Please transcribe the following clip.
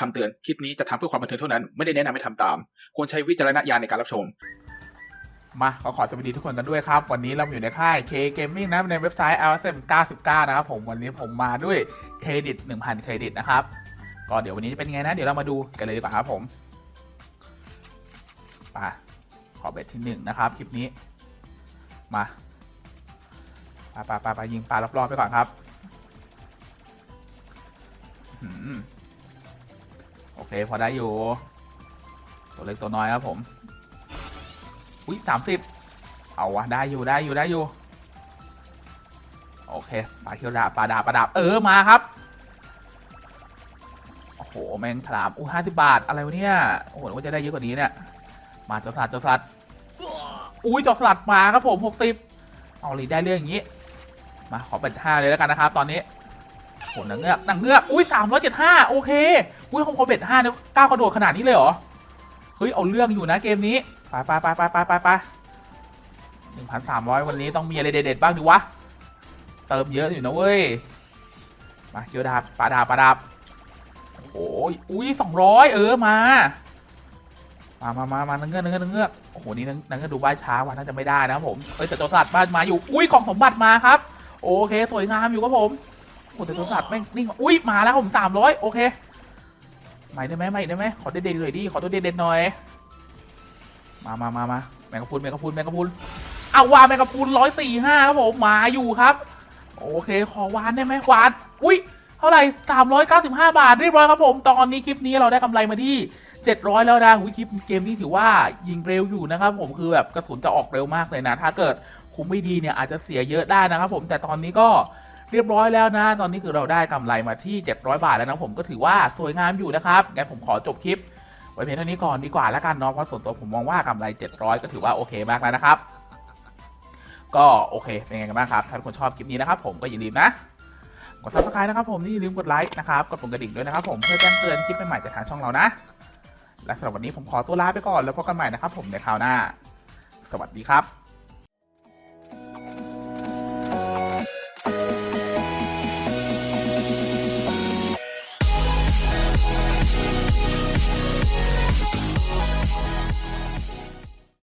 คำเตือน คลิปนี้จะทำเพื่อความบันเทิงเท่านั้น ไม่ได้แนะนำให้ทำตาม ควรใช้วิจารณญาณในการรับชม มาขอขอสวัสดีทุกคนกันด้วยครับ วันนี้เราอยู่ในค่าย K Gaming นะในเว็บไซต์ LSM 99 นะครับผมวันนี้ผมมาด้วยเครดิต 1,000 เครดิตนะครับ ก็เดี๋ยววันนี้จะเป็นไงนะ เดี๋ยวเรามาดูกันเลยดีกว่าครับผมมาขอเบ็ดที่1นะครับคลิปนี้ มาปาปาปาปายิงปลารอบๆไปก่อนครับ โอเค พอได้อยู่ ตัวเล็กตัวน้อยครับผม อุ้ยสามสิบเอาวะได้อยู่ได้อยู่ได้อยู่ โอเคปลาเคียวดาบปลาดาบปลาดาบเออมาครับ โอ้โหแมงฉลามอู้ห้าสิบาทอะไรวะเนี่ยโอ้โหว่าจะได้เยอะกว่านี้เนี่ย มาจ้าสัตว์จ้าสัตว์อุ้ยจ้าสัตว์มาครับผมหกสิบเอาลีได้เรื่องอย่างนี้ มาขอเป็นห้าเลยแล้วกันนะครับ ตอนนี้ โหหนังเงือกหนังเงือกอุ้ยสามร้อยเจ็ดห้าโอเค อุ้ยของขอเบ็ดห้าเนี่ยก้าวกระโดดขนาดนี้เลยเหรอ เฮ้ย เอาเรื่องอยู่นะเกมนี้ ไปไปไปไปไปไปไปหนึ่งพันสามร้อยวันนี้ต้องมีอะไรเด็ดๆบ้างดิวะ เติมเยอะอยู่นะเว้ย มาเกียวดาบปลาดาบปลาดาบโอ้โหอุ้ยสองร้อยเออมา มามามามานังเงือกนังเงือกนังเงือกโอ้โห นี่นังนังเงือกดูบ้าช้าว่ะน่าจะไม่ได้นะครับผม เอ้ยแต่ตัวสัตว์บ้านมาอยู่ อุ้ยของสมบัติมาครับ โอเค สวยงามอยู่ครับผม อ้แต่ตัวสัตว์แม่งนิ่งอุ้ยมาแล้วครับผมสามร้อยโอเคไม่ได้ไหมไม่ได้ไหมขอเด็ดๆเลยดิขอตัวเด็ดๆหน่อยมามามามาแมงกะพุนแมงกะพุนแมงกะพุนเอาวานแมงกะพุนร้อยสี่ห้าครับผมมาอยู่ครับ โอเคขอวานได้ไหมวานอุ้ยเท่าไหร่สามร้อยเก้าสิบห้าบาทเรียบร้อยครับผม ตอนนี้คลิปนี้เราได้กำไรมาที่เจ็ดร้อยแล้วนะอุ้ยคลิปเกมนี้ถือว่ายิงเร็วอยู่นะครับผมคือแบบกระสุนจะออกเร็วมากเลยนะ ถ้าเกิดคุมไม่ดีเนี่ยอาจจะเสียเยอะได้นะครับผมแต่ตอนนี้ก็ เรียบร้อยแล้วนะ ตอนนี้คือเราได้กำไรมาที่ 700 บาทแล้วนะผมก็ถือว่าสวยงามอยู่นะครับงั้นผมขอจบคลิปไว้เพียงเท่านี้ก่อนดีกว่าแล้วกันเนาะเพราะส่วนตัวผมมองว่ากำไร 700 ก็ถือว่าโอเคมากแล้วนะครับ ก็โอเคเป็นไงกันบ้างครับถ้าคนชอบคลิปนี้นะครับผมก็อย่าลืมนะกด subscribe นะครับผมนี่อย่าลืมกดไลค์นะครับกดปุ่มกระดิ่งด้วยนะครับผมเพื่อแจ้งเตือนคลิปใหม่ๆจากทางช่องเรานะ และสำหรับวันนี้ผมขอตัวลาไปก่อนแล้วพบกันใหม่นะครับผมในคราวหน้า สวัสดีครับ